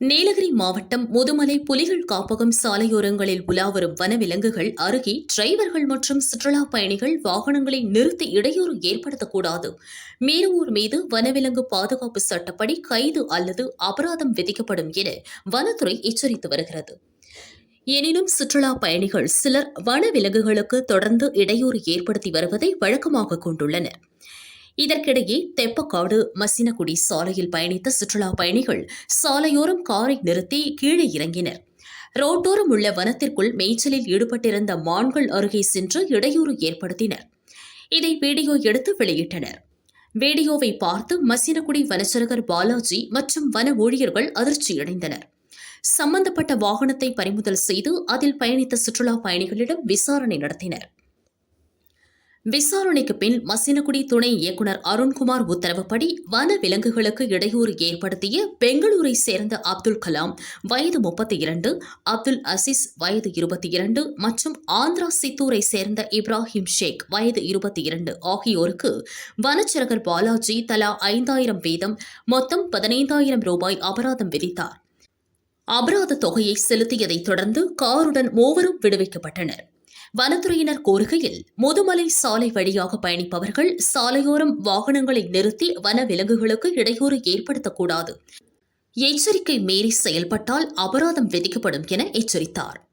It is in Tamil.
நீலகிரி மாவட்டம் முதுமலை புலிகள் காப்பகம் சாலையோரங்களில் உலாவரும் வனவிலங்குகள் அருகே டிரைவர்கள் மற்றும் சுற்றுலா பயணிகள் வாகனங்களை நிறுத்தி இடையூறு ஏற்படுத்தக்கூடாது. மீறுவோர் மீது வனவிலங்கு பாதுகாப்பு சட்டப்படி கைது அல்லது அபராதம் விதிக்கப்படும் என வனத்துறை எச்சரித்து வருகிறது. எனினும் சுற்றுலா பயணிகள் சிலர் வனவிலங்குகளுக்கு தொடர்ந்து இடையூறு ஏற்படுத்தி வருவதை வழக்கமாக கொண்டுள்ளனர். இதற்கிடையே தெப்பக்காடு மசினகுடி சாலையில் பயணித்த சுற்றுலா பயணிகள் சாலையோரம் காரை நிறுத்தி கீழே இறங்கினர். ரோட்டோரம் உள்ள வனத்திற்குள் மேய்ச்சலில் ஈடுபட்டிருந்த மான்கள் அருகே சென்று இடையூறு ஏற்படுத்தினர். இதை வீடியோ எடுத்து வெளியிட்டனர். வீடியோவை பார்த்து மசினகுடி வனச்சரகர் பாலாஜி மற்றும் வன ஊழியர்கள் அதிர்ச்சியடைந்தனர் சம்பந்தப்பட்ட வாகனத்தை பறிமுதல் செய்து அதில் பயணித்த சுற்றுலா பயணிகளிடம் விசாரணை நடத்தினர். விசாரணைக்கு பின் மசினகுடி துணை இயக்குனர் அருண்குமார் உத்தரவுப்படி வன விலங்குகளுக்கு இடையூறு ஏற்படுத்திய பெங்களூரை சேர்ந்த அப்துல் கலாம் வயது முப்பத்தி இரண்டு அப்துல் அசீஸ் வயது இருபத்தி இரண்டு மற்றும் ஆந்திரா சித்தூரை சேர்ந்த இப்ராஹிம் ஷேக் வயது இருபத்தி இரண்டு ஆகியோருக்கு வனச்சரகர் பாலாஜி தலா ஐந்தாயிரம் வீதம் மொத்தம் பதினைந்தாயிரம் ரூபாய் அபராதம் விதித்தார். அபராத தொகையை செலுத்தியதைத் தொடர்ந்து காருடன் மூவரும் விடுவிக்கப்பட்டனர். வனத்துறையினர் கோருகையில் முதுமலை சாலை வழியாக பயணிப்பவர்கள் சாலையோரம் வாகனங்களை நிறுத்தி வன விலங்குகளுக்கு இடையூறு ஏற்படுத்தக்கூடாது. எச்சரிக்கை மீறி செயல்பட்டால் அபராதம் விதிக்கப்படும் என எச்சரித்தார்.